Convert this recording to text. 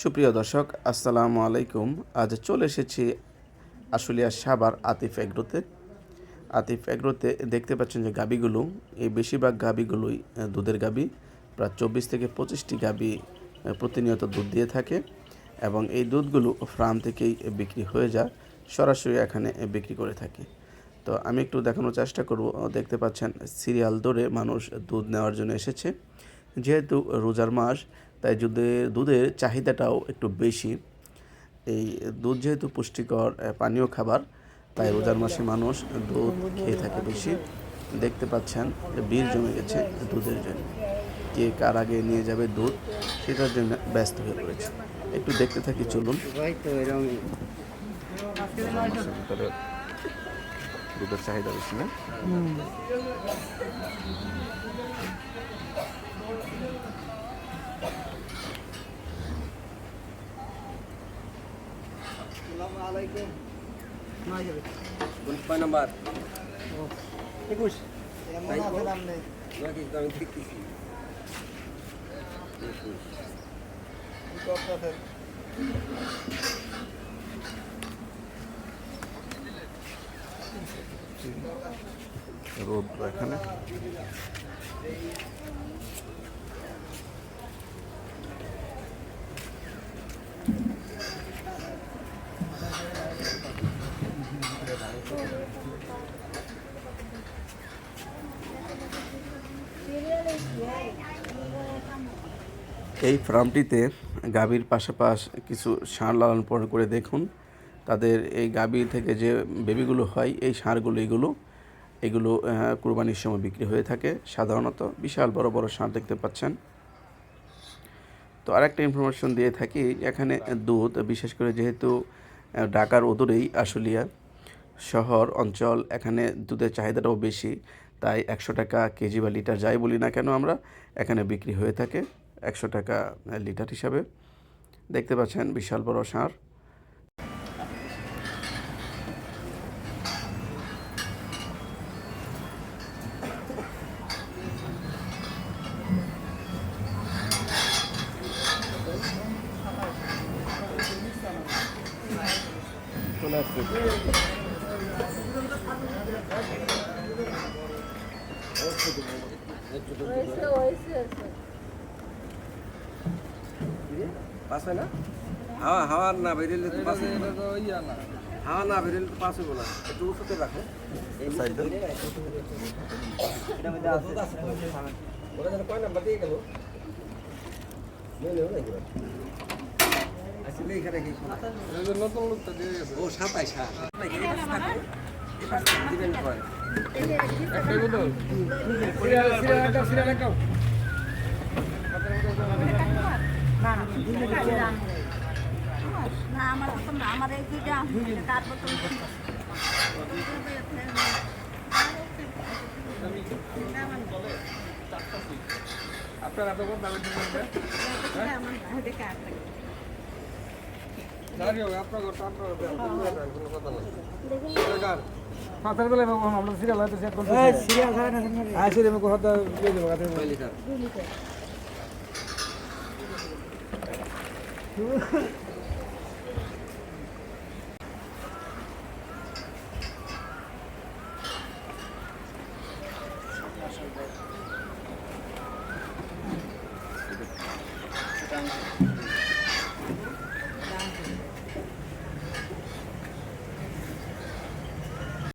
সুপ্রিয় দর্শক, আসসালামু আলাইকুম। আজ চলে এসেছি আশুলিয়া সাবার আতিফ এগ্রোতে। আতিফ এগ্রোতে দেখতে পাচ্ছেন যে গাবিগুলো এই বেশিরভাগ গাবিগুলোই দুধের গাবি প্রায় চব্বিশ থেকে পঁচিশটি গাবি প্রতিনিয়ত দুধ দিয়ে থাকে এবং এই দুধগুলো ফার্ম থেকেই বিক্রি হয়ে যায়, সরাসরি এখানে বিক্রি করে থাকে। তো আমি একটু দেখানোর চেষ্টা করব। দেখতে পাচ্ছেন সিরিয়াল ধরে মানুষ দুধ নেওয়ার জন্য এসেছে। যেহেতু রোজার মাস তাই দুধের দুধের চাহিদাটাও একটু বেশি এই দুধ যেহেতু পুষ্টিকর পানীয় খাবার তাই রোজার মাসে মানুষ দুধ খেয়ে থাকে বেশি। দেখতে পাচ্ছেন বীর জমে গেছে দুধের জন্য। কে কার আগে নিয়ে যাবে দুধ সেটার জন্য ব্যস্ত হয়ে পড়েছে। একটু দেখতে থাকি চলুন। দুধের চাহিদা বেশি না? কয় নাম্বার একুশ তাই তো? নাকি আমি দেখতেছি রোদ এখানে এই ফার্মটিতে গাভীর পাশাপাশি কিছু ষাঁড় লালন পালন করে দেখুন। তাদের এই গাভী থেকে যে বেবিগুলো হয়, এই ষাঁড়গুলো, এগুলো এগুলো কুরবানির সময় বিক্রি হয়ে থাকে। সাধারণত বিশাল বড় বড় ষাঁড় দেখতে পাচ্ছেন। তো আরেকটা ইনফরমেশন দিয়ে থাকি, এখানে দুধ, বিশেষ করে যেহেতু ঢাকার অদূরেই আশুলিয়া শহর, অঞ্চল, এখানে দুধের চাহিদাটাও বেশি, তাই একশো টাকা কেজি বা লিটার যাই বলি না কেন আমরা, এখানে বিক্রি হয়ে থাকে একশো টাকা লিটার হিসাবে। দেখতে পাচ্ছেন বিশাল বড় সার। চলে আসছে। হয়েছে হয়েছে পাস হয় না হাওয়া হাওয়া না বেরিয়ে তো পাস হবে না। হাওয়া না বেরিয়ে তো পাস হবে না একটু উঁচুতে রাখো সাইড দাও। ওরা যেন কয় নাম্বার দিয়ে গেল নেই নেই নাকি আসলে এখানে কি ও সাতাইশ না আমার আমার এই দুইটা কার বোতল আপনার দামের জন্য মাথার বেলায় আমরা সিরিয়াল হয়তো চেক করতে হ্যাঁ সিরিয়াল হয় না হ্যাঁ। সিরিয়াল কথা দিয়ে দেবো কথা